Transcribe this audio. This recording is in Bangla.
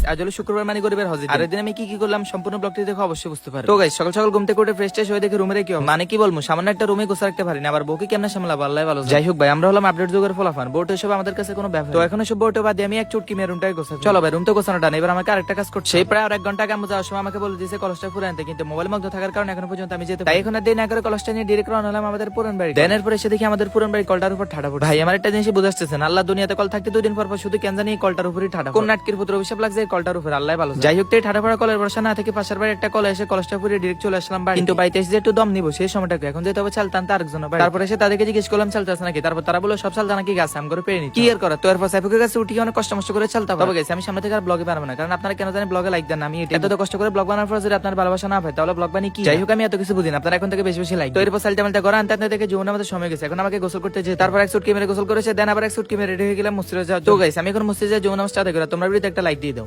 গাইস আজ হলো শুক্রবার মানে গরিবের হজে আর এদিন আমি কি কি করলাম সম্পূর্ণ ব্লগটি দেখে অবশ্যই বুঝতে পারো। তো গাইস সকাল সকাল ঘুম থেকে উঠে ফ্রেশ ট্রেশ হয়ে দেখে রুমে মানে কি বলব সামান্য একটা রুমে গোসা রাখতে পারি না আবার বউকে কেমন সামলাবো? আল্লাহ ভালো যাই হোক ভাই আমরা হলাম আপডেট যুগের ফলাফান বোর্ড এসব আমাদের কাছে কোনো ব্যাপার তো এখন সব বোর্ড বাদ আমি এক চুটকি মেয়ে রুমটাই গোসা চলো ভাই রুম তো গোছানো ডান এবার আমাকে আরেকটা কাজ করছে সেই প্রায় আর এক ঘণ্টা আগে আমি যাওয়ার সময় আমাকে বলে দিয়েছে কলসটা পুরো আনতে কিন্তু মোবাইল মধ্যে থাকার কারণে এখনও পর্যন্ত আমি যেতে তাই এখন আর দেরি না করে কলসটা নিয়ে ডিরেক্ট রওনা হলাম আমাদের পুরান বাড়ি। দেনের পরে এসে দেখি আমাদের পুরান বাড়ি কলটার উপর পড়ে ভাই আমার একটা জিনিস বুঝাচ্ছেন আল্লাহ দুনিয়াতে কল থাকতে দুদিন পর পর শুধু কেন জানি কলটার উপরই ঠাডা কোন নাটকের পুত্র অভিশাপ লাগছে? কলটার উপর আল্লাহ ভালো যাই হোক তো এই ঠাডা কলের বর্ষা না থেকে পাশের বাড়ি একটা কল এসে কলসটা পুরো ডিরেক্ট চলে আসলাম বাড়ি কিন্তু বাড়িতে এসে একটু দম নিবো সেই সময়টাকে। এখন যেতে হবে চালতাম তার একজন তারপরে এসে তাদেরকে জিজ্ঞেস করলাম চালতাস নাকি? তারপর তারা বলল সব চাল নাকি গাছ আম করে পেয়ে নি কি আর করা তো এরপর সাইফুকের কাছে উঠি অনেক কষ্ট মষ্ট করে চালতে হবে। গেছে আমি সামনে থেকে আর ব্লগে পারব না কারণ আপনারা কেন জানি ব্লগে লাইক দেন না। আমি এত তো কষ্ট করে ব্লগ বানানোর পর যদি আপনার ভালোবাসা না পাই তাহলে ব্লগ বানিয়ে কি? যাই হোক আমি এত কিছু বুঝি না আপনারা এখন থেকে বেশি বেশি লাইক তো এরপর সালটা মালটা করা আনতে থেকে জীবনে আমাদের সময় গেছে এখন আমাকে গোসল করতে যে তারপর এক সুটকি মেরে গোসল করেছে দেন আবার এক সুটকি মেরে রেডি হয়ে গেলাম মুস্তিরে যাওয়া তো গাইছে আমি এখন যাই জীবন আমার সাথে করে তোমরা ভিডিওতে একটা লাইক দিয়ে দাও।